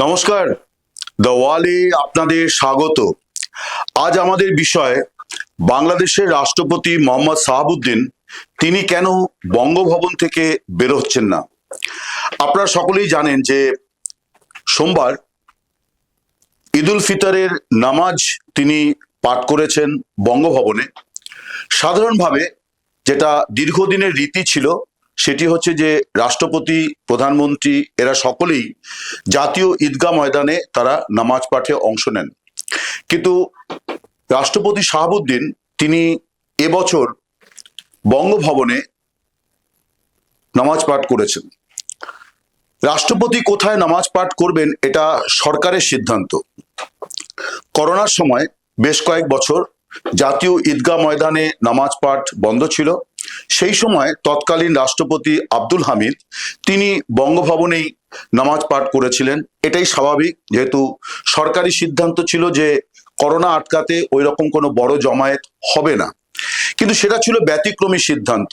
নমস্কার। ওয়ালে আপনাদের স্বাগত। আজ আমাদের বিষয়, বাংলাদেশের রাষ্ট্রপতি মোহাম্মদ সাহাবুদ্দিন তিনি কেন বঙ্গভবন থেকে বেরোচ্ছেন না? আপনারা সকলেই জানেন যে সোমবার ঈদুল ফিতরের নামাজ তিনি পাঠ করেছেন বঙ্গভবনে। সাধারণভাবে যেটা দীর্ঘদিনের রীতি ছিল সেটি হচ্ছে যে রাষ্ট্রপতি, প্রধানমন্ত্রী, এরা সকলেই জাতীয় ঈদগাহ ময়দানে তারা নামাজ পাঠে অংশ নেন। কিন্তু রাষ্ট্রপতি শাহাবুদ্দিন, তিনি এবছর বঙ্গভবনে নামাজ পাঠ করেছেন। রাষ্ট্রপতি কোথায় নামাজ পাঠ করবেন এটা সরকারের সিদ্ধান্ত। করোনার সময় বেশ কয়েক বছর জাতীয় ঈদগাহ ময়দানে নামাজ পাঠ বন্ধ ছিল। সেই সময় তৎকালীন রাষ্ট্রপতি আব্দুল হামিদ, তিনি বঙ্গভবনেই নামাজ পাঠ করেছিলেন। এটাই স্বাভাবিক, যেহেতু সরকারি সিদ্ধান্ত ছিল যে করোনা আটকাতে ওই রকম কোনো বড় জমায়েত হবে না। কিন্তু সেটা ছিল ব্যতিক্রমী সিদ্ধান্ত।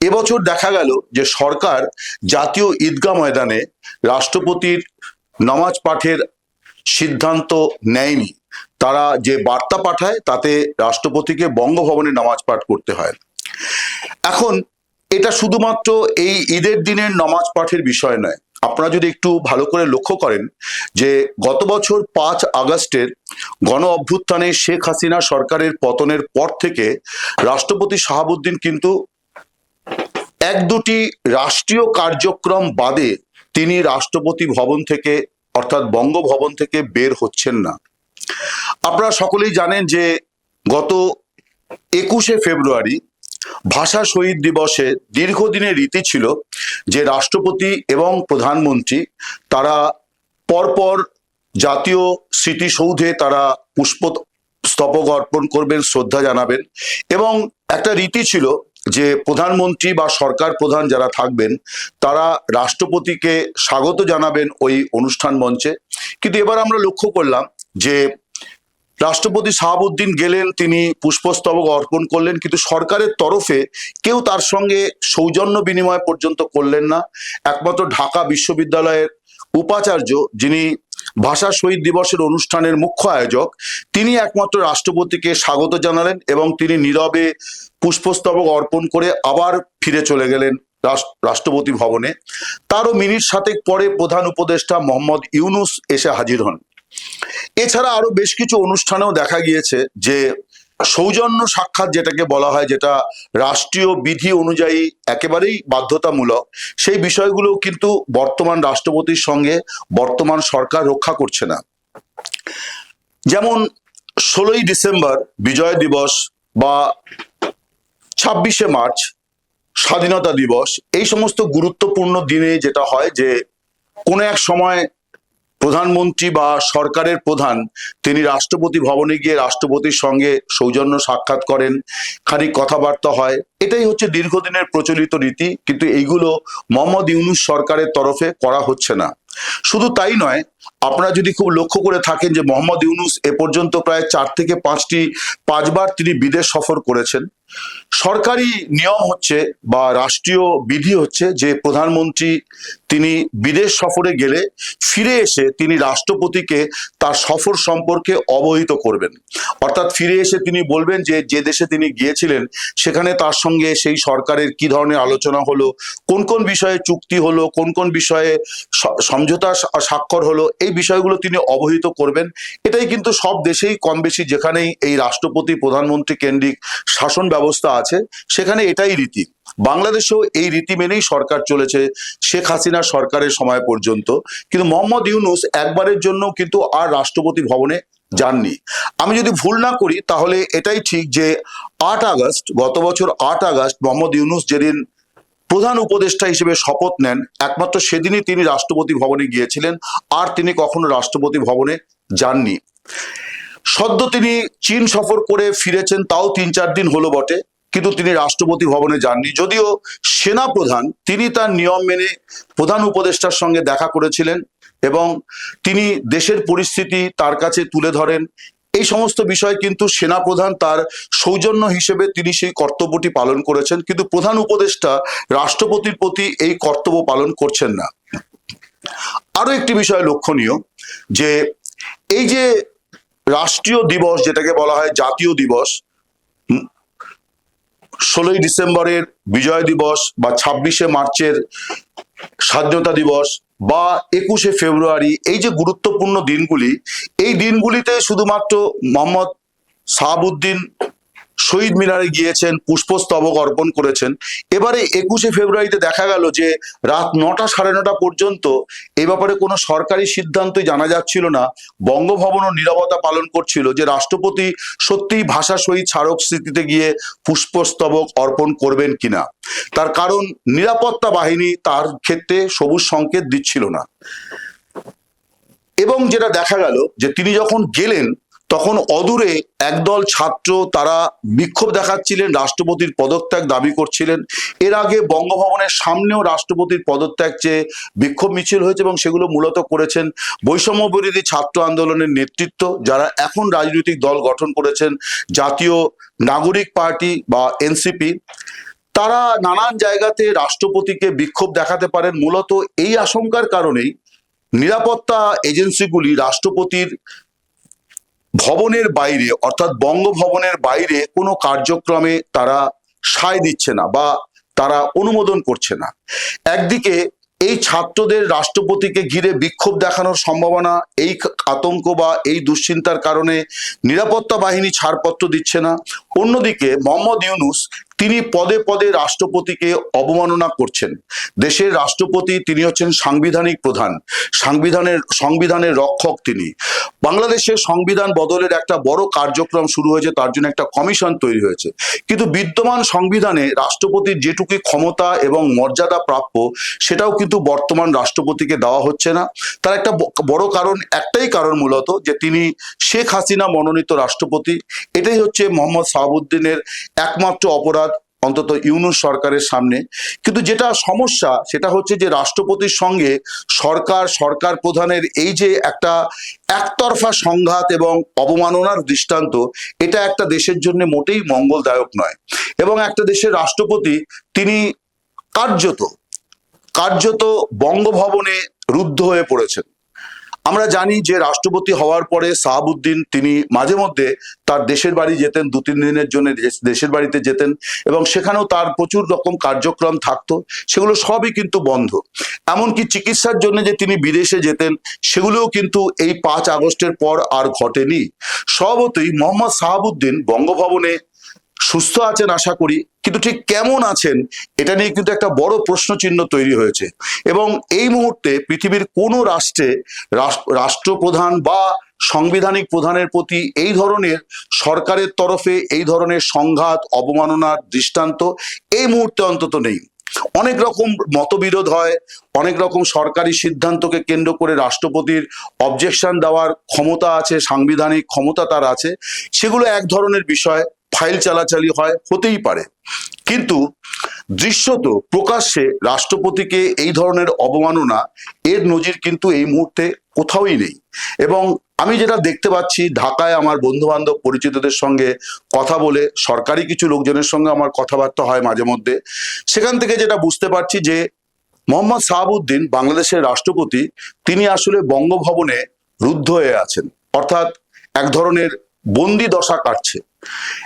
এবছর দেখা গেল যে সরকার জাতীয় ঈদগাহ ময়দানে রাষ্ট্রপতির নামাজ পাঠের সিদ্ধান্ত নেয়নি। তারা যে বার্তা পাঠায়, তাতে রাষ্ট্রপতিকে বঙ্গভবনে নামাজ পাঠ করতে হয়। এখন এটা শুধুমাত্র এই ঈদের দিনের নামাজ পাঠের বিষয় নয়। আপনারা যদি একটু ভালো করে লক্ষ্য করেন যে গত বছর পাঁচ আগস্টের গণ অভ্যুত্থানে শেখ হাসিনা সরকারের পতনের পর থেকে রাষ্ট্রপতি শাহাবুদ্দিন কিন্তু এক দুটি রাষ্ট্রীয় কার্যক্রম বাদে তিনি রাষ্ট্রপতি ভবন থেকে, অর্থাৎ বঙ্গভবন থেকে বের হচ্ছেন না। আপনারা সকলেই জানেন যে গত একুশে ফেব্রুয়ারি ভাষা শহীদ দিবসে দীর্ঘদিনের রীতি ছিল যে রাষ্ট্রপতি এবং প্রধানমন্ত্রী তারা পরপর জাতীয় স্মৃতিসৌধে তারা পুষ্প স্তবক অর্পণ করবেন, শ্রদ্ধা জানাবেন এবং একটা রীতি ছিল যে প্রধানমন্ত্রী বা সরকার প্রধান যারা থাকবেন তারা রাষ্ট্রপতিকে স্বাগত জানাবেন ওই অনুষ্ঠান মঞ্চে। কিন্তু এবার আমরা লক্ষ্য করলাম যে রাষ্ট্রপতি শাহাবুদ্দিন গেলেন, তিনি পুষ্পস্তবক অর্পণ করলেন, কিন্তু সরকারের তরফে কেউ তার সঙ্গে সৌজন্য বিনিময় পর্যন্ত করলেন না। একমাত্র ঢাকা বিশ্ববিদ্যালয়ের উপাচার্য, যিনি ভাষা শহীদ দিবসের অনুষ্ঠানের মুখ্য আয়োজক, তিনি একমাত্র রাষ্ট্রপতিকে স্বাগত জানালেন এবং তিনি নীরবে পুষ্পস্তবক অর্পণ করে আবার ফিরে চলে গেলেন রাষ্ট্রপতি ভবনে। তারও মিনিট সাতেক পরে প্রধান উপদেষ্টা মোহাম্মদ ইউনুস এসে হাজির হন। এছাড়া আরও বেশ কিছু অনুষ্ঠানেও দেখা গিয়েছে যে সৌজন্য সাক্ষাৎ যেটাকে বলা হয়, যেটা রাষ্ট্রীয় বিধি অনুযায়ী একেবারেই বাধ্যতামূলক, সেই বিষয়গুলো কিন্তু বর্তমান রাষ্ট্রপতির সঙ্গে বর্তমান সরকার রক্ষা করছে না। যেমন ষোলোই ডিসেম্বর বিজয় দিবস বা ছাব্বিশে মার্চ স্বাধীনতা দিবস, এই সমস্ত গুরুত্বপূর্ণ দিনে যেটা হয় যে কোনো এক সময় প্রধানমন্ত্রী বা সরকারের প্রধান, তিনি রাষ্ট্রপতি ভবনে গিয়ে রাষ্ট্রপতির সঙ্গে সৌজন্য সাক্ষাৎ করেন, খানিক কথাবার্তা হয়। এটাই হচ্ছে দীর্ঘদিনের প্রচলিত রীতি, কিন্তু এইগুলো মোহাম্মদ ইউনুস সরকারের তরফে করা হচ্ছে না। শুধু তাই নয়, আপনারা যদি খুব লক্ষ্য করে থাকেন যে মোহাম্মদ ইউনুস এ পর্যন্ত প্রায় চার থেকে পাঁচটি, পাঁচবার তিনি বিদেশ সফর করেছেন। সরকারি নিয়ম হচ্ছে বা রাষ্ট্রীয় বিধি হচ্ছে যে প্রধানমন্ত্রী তিনি বিদেশ সফরে গেলে ফিরে এসে তিনি রাষ্ট্রপতিকে তার সফর সম্পর্কে অবহিত করবেন। অর্থাৎ ফিরে এসে তিনি বলবেন যে যে দেশে তিনি গিয়েছিলেন, সেখানে তার সঙ্গে সেই সরকারের কি ধরনের আলোচনা হলো, কোন কোন বিষয়ে চুক্তি হলো, কোন কোন বিষয়ে সমঝোতা স্বাক্ষর হলো, এই বিষয়গুলো তিনি অবহিত করবেন। এটাই কিন্তু সব দেশেই কম বেশি যেখানেই এই রাষ্ট্রপতি প্রধানমন্ত্রী কেন্দ্রিক শাসন ব্যবস্থা আছে, সেখানে এটাই রীতি। বাংলাদেশেও এই রীতি মেনেই সরকার চলেছে শেখ হাসিনা সরকারের সময় পর্যন্ত। কিন্তু মোহাম্মদ ইউনুস একবারের জন্য কিন্তু আর রাষ্ট্রপতি ভবনে যাননি। আমি যদি ভুল না করি, তাহলে এটাই ঠিক যে আট আগস্ট, গত বছর আট আগস্ট মোহাম্মদ ইউনুস যেদিন প্রধান উপদেষ্টা হিসেবে শপথ নেন, একমাত্র সেদিনই তিনি রাষ্ট্রপতি ভবনে গিয়েছিলেন, আর তিনি কখনো রাষ্ট্রপতি ভবনে যাননি। সদ্য তিনি চীন সফর করে ফিরেছেন, তাও তিন চার দিন হলো বটে, কিন্তু তিনি রাষ্ট্রপতি ভবনে যাননি। যদিও সেনা প্রধান, তিনি তার নিয়ম মেনে প্রধান উপদেষ্টার সঙ্গে দেখা করেছিলেন এবং তিনি দেশের পরিস্থিতি তার কাছে তুলে ধরেন। এই সমস্ত বিষয় কিন্তু সেনাপ্রধান তার সৌজন্য হিসেবে তিনি সেই কর্তব্যটি পালন করেছেন, কিন্তু প্রধান উপদেষ্টা রাষ্ট্রপতির প্রতি এই কর্তব্য পালন করছেন না। আরও একটি বিষয় লক্ষণীয়, যে এই যে রাষ্ট্রীয় দিবস যেটাকে বলা হয় জাতীয় দিবস ষোলোই ডিসেম্বরের বিজয় দিবস বা ছাব্বিশে মার্চের স্বাধীনতা দিবস বা একুশে ফেব্রুয়ারি, এই যে গুরুত্বপূর্ণ দিনগুলি, এই দিনগুলিতে শুধুমাত্র মোহাম্মদ সাহাবুদ্দিন শহীদ মিনারে গিয়েছেন, পুষ্পস্তবক অর্পণ করেছেন। এবারে একুশে ফেব্রুয়ারিতে দেখা গেল যে রাত নটা সাড়ে নটা পর্যন্ত এ ব্যাপারে কোনো সরকারি সিদ্ধান্তই জানা যাচ্ছিল না। বঙ্গভবনও নিরবতা পালন করছিল যে রাষ্ট্রপতি সত্যিই ভাষা শহীদ স্মারক স্মৃতিতে গিয়ে পুষ্পস্তবক অর্পণ করবেন কিনা। তার কারণ নিরাপত্তা বাহিনী তার ক্ষেত্রে সবুজ সংকেত দিচ্ছিল না। এবং যেটা দেখা গেল যে তিনি যখন গেলেন তখন অদূরে একদল ছাত্র তারা বিক্ষোভ দেখাচ্ছিলেন, রাষ্ট্রপতির পদত্যাগ দাবি করছিলেন। এর আগে বঙ্গভবনের সামনেও রাষ্ট্রপতির পদত্যাগ চেয়ে বিক্ষোভ মিছিল হয়েছে এবং সেগুলো মূলত করেছেন বৈষম্য বিরোধী ছাত্র আন্দোলনের নেতৃত্ব, যারা এখন রাজনৈতিক দল গঠন করেছেন জাতীয় নাগরিক পার্টি বা এনসিপি। তারা নানান জায়গাতে রাষ্ট্রপতিকে বিক্ষোভ দেখাতে পারেন। মূলত এই আশঙ্কার কারণেই নিরাপত্তা এজেন্সিগুলি রাষ্ট্রপতির ভবনের বাইরে, অর্থাৎ বঙ্গভবনের বাইরে কোনো কার্যক্রমে তারা সায় দিচ্ছে না বা তারা অনুমোদন করছে না। একদিকে এই ছাত্রদের রাষ্ট্রপতিকে ঘিরে বিক্ষোভ দেখানোর সম্ভাবনা, এই আতঙ্ক বা এই দুশ্চিন্তার কারণে নিরাপত্তা বাহিনী ছাড়পত্র দিচ্ছে না। অন্যদিকে মোহাম্মদ ইউনুস তিনি পদে পদে রাষ্ট্রপতিকে অবমাননা করছেন। দেশের রাষ্ট্রপতি তিনি হচ্ছেন সাংবিধানিক প্রধান। সাংবিধানের, সংবিধানের রক্ষক তিনি। বাংলাদেশের সংবিধান বদলের একটা বড় কার্যক্রম শুরু হয়েছে, তার জন্য একটা কমিশন তৈরি হয়েছে। কিন্তু বিদ্যমান সংবিধানে রাষ্ট্রপতির যেটুকু ক্ষমতা এবং মর্যাদা প্রাপ্য, সেটাও কিন্তু বর্তমান রাষ্ট্রপতিকে দেওয়া হচ্ছে না। তার একটা বড় কারণ, একটাই কারণ মূলত, যে তিনি শেখ হাসিনা মনোনীত রাষ্ট্রপতি। এটাই হচ্ছে মোহাম্মদ সাহাবুদ্দিনের একমাত্র অপরাধ অন্তত ইউনুস সরকারের সামনে। কিন্তু যেটা সমস্যা, সেটা হচ্ছে যে রাষ্ট্রপতির সঙ্গে সরকার সরকার প্রধানের এই যে একটা একতরফা সংঘাত এবং অবমাননার দৃষ্টান্ত, এটা একটা দেশের জন্য মোটেই মঙ্গলদায়ক নয়। এবং একটা দেশের রাষ্ট্রপতি, তিনি কার্যত কার্যত বঙ্গভবনে রুদ্ধ হয়ে পড়েছেন। আমরা জানি যে রাষ্ট্রপতি হওয়ার পরে সাহাবুদ্দিন তিনি মাঝে মধ্যে তার দেশের বাড়ি যেতেন, দু, তিন দিনের জন্য দেশ- দেশের বাড়িতে যেতেন এবং সেখানেও তার প্রচুর রকম কার্যক্রম থাকতো। সেগুলো সবই কিন্তু বন্ধ। এমনকি চিকিৎসার জন্য যে তিনি বিদেশে যেতেন, সেগুলোও কিন্তু এই পাঁচ আগস্টের পর আর ঘটেনি। স্বভাবতই মোহাম্মদ সাহাবুদ্দিন বঙ্গভবনে সুস্থ আছেন আশা করি, কিন্তু ঠিক কেমন আছেন, এটা নিয়ে কিন্তু একটা বড় প্রশ্ন চিহ্ন তৈরি হয়েছে। এবং এই মুহূর্তে পৃথিবীর কোনো রাষ্ট্রে রাষ্ট্রপ্রধান বা সাংবিধানিক প্রধানের প্রতি এই ধরনের সরকারের তরফে এই ধরনের সংঘাত, অবমাননার দৃষ্টান্ত এই মুহূর্তে অন্তত নেই। অনেক রকম মতবিরোধ হয়, অনেক রকম সরকারি সিদ্ধান্তকে কেন্দ্র করে রাষ্ট্রপতির অবজেকশন দেওয়ার ক্ষমতা আছে, সাংবিধানিক ক্ষমতা তার আছে, সেগুলো এক ধরনের বিষয়। ফাইল চালাচালি হয়, হতেই পারে। কিন্তু দৃশ্যত প্রকাশ্যে রাষ্ট্রপতিকে এই ধরনের অবমাননা, এর নজির কিন্তু এই মুহূর্তে কোথাওই নেই। এবং আমি যেটা দেখতে পাচ্ছি, ঢাকায় আমার বন্ধু বান্ধব পরিচিতদের সঙ্গে কথা বলে, সরকারি কিছু লোকজনের সঙ্গে আমার কথাবার্তা হয় মাঝে মধ্যে, সেখান থেকে যেটা বুঝতে পারছি যে, মোহাম্মদ সাহাবুদ্দিন বাংলাদেশের রাষ্ট্রপতি, তিনি আসলে বঙ্গভবনে রুদ্ধ হয়ে আছেন। অর্থাৎ এক ধরনের বন্দি দশা কাটছে।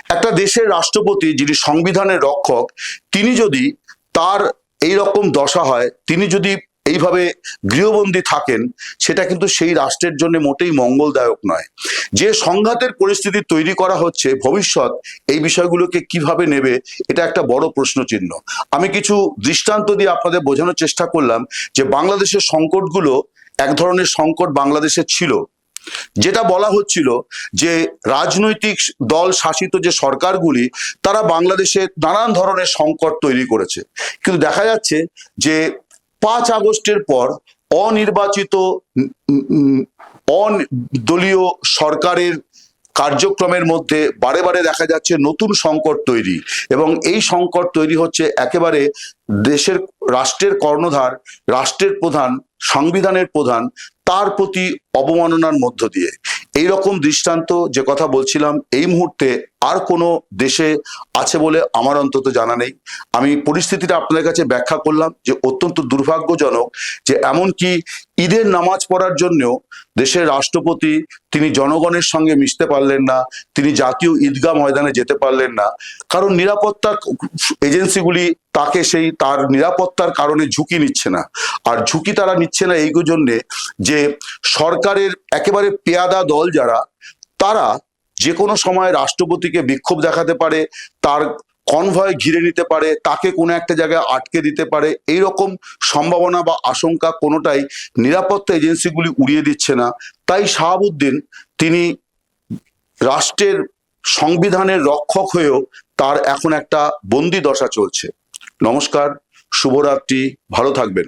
একটা দেশের রাষ্ট্রপতি যিনি সংবিধানের রক্ষক, তিনি যদি তার এই রকম দশা হয়, তিনি যদি এইভাবে গৃহবন্দী থাকেন, সেটা কিন্তু সেই রাষ্ট্রের জন্য মোটেই মঙ্গলদায়ক নয়। যে সংঘাতের পরিস্থিতি তৈরি করা হচ্ছে, ভবিষ্যৎ এই বিষয়গুলোকে কীভাবে নেবে, এটা একটা বড় প্রশ্নচিহ্ন। আমি কিছু দৃষ্টান্ত দিয়ে আপনাদের বোঝানোর চেষ্টা করলাম যে বাংলাদেশের সংকটগুলো এক ধরনের সংকট বাংলাদেশে ছিল। যেটা বলা হচ্ছিল যে রাজনৈতিক দল শাসিত যে সরকারগুলি, তারা বাংলাদেশে নানান ধরনের সংকট তৈরি করেছে। কিন্তু দেখা যাচ্ছে যে পাঁচ আগস্টের পর অনির্বাচিত অদলীয় সরকারের কার্যক্রমের মধ্যে বারে বারে দেখা যাচ্ছে নতুন সংকট তৈরি এবং এই সংকট তৈরি হচ্ছে একেবারে দেশের রাষ্ট্রের কর্ণধার, রাষ্ট্রের প্রধান সংবিধানের প্রধান তার প্রতি অবমাননার মধ্য দিয়ে। এই রকম দৃষ্টান্ত যে কথা বলছিলাম, এই মুহূর্তে আর কোনো দেশে আছে বলে আমার অন্তত জানা নেই। আমি পরিস্থিতিটা আপনাদের কাছে ব্যাখ্যা করলাম যে অত্যন্ত দুর্ভাগ্যজনক যে এমনকি ঈদের নামাজ পড়ার জন্যও দেশের রাষ্ট্রপতি তিনি জনগণের সঙ্গে মিশতে পারলেন না, তিনি জাতীয় ঈদগাহ ময়দানে যেতে পারলেন না। কারণ নিরাপত্তা এজেন্সিগুলি তাকে সেই তার নিরাপত্তার কারণে ঝুঁকি নিচ্ছে না। আর ঝুঁকি তারা নিচ্ছে না এই জন্যে যে সরকারের একেবারে পেয়াদা দল যারা, তারা যে কোনো সময় রাষ্ট্রপতিকে বিক্ষোভ দেখাতে পারে, তার কনভয় ঘিরে নিতে পারে, তাকে কোনো একটা জায়গায় আটকে দিতে পারে এই রকম সম্ভাবনা বা আশঙ্কা কোনোটাই নিরাপত্তা এজেন্সিগুলি উড়িয়ে দিচ্ছে না। তাই শাহাবুদ্দিন তিনি রাষ্ট্রের সংবিধানের রক্ষক হয়েও তার এখন একটা বন্দি দশা চলছে। নমস্কার, শুভরাত্রি, ভালো থাকবেন।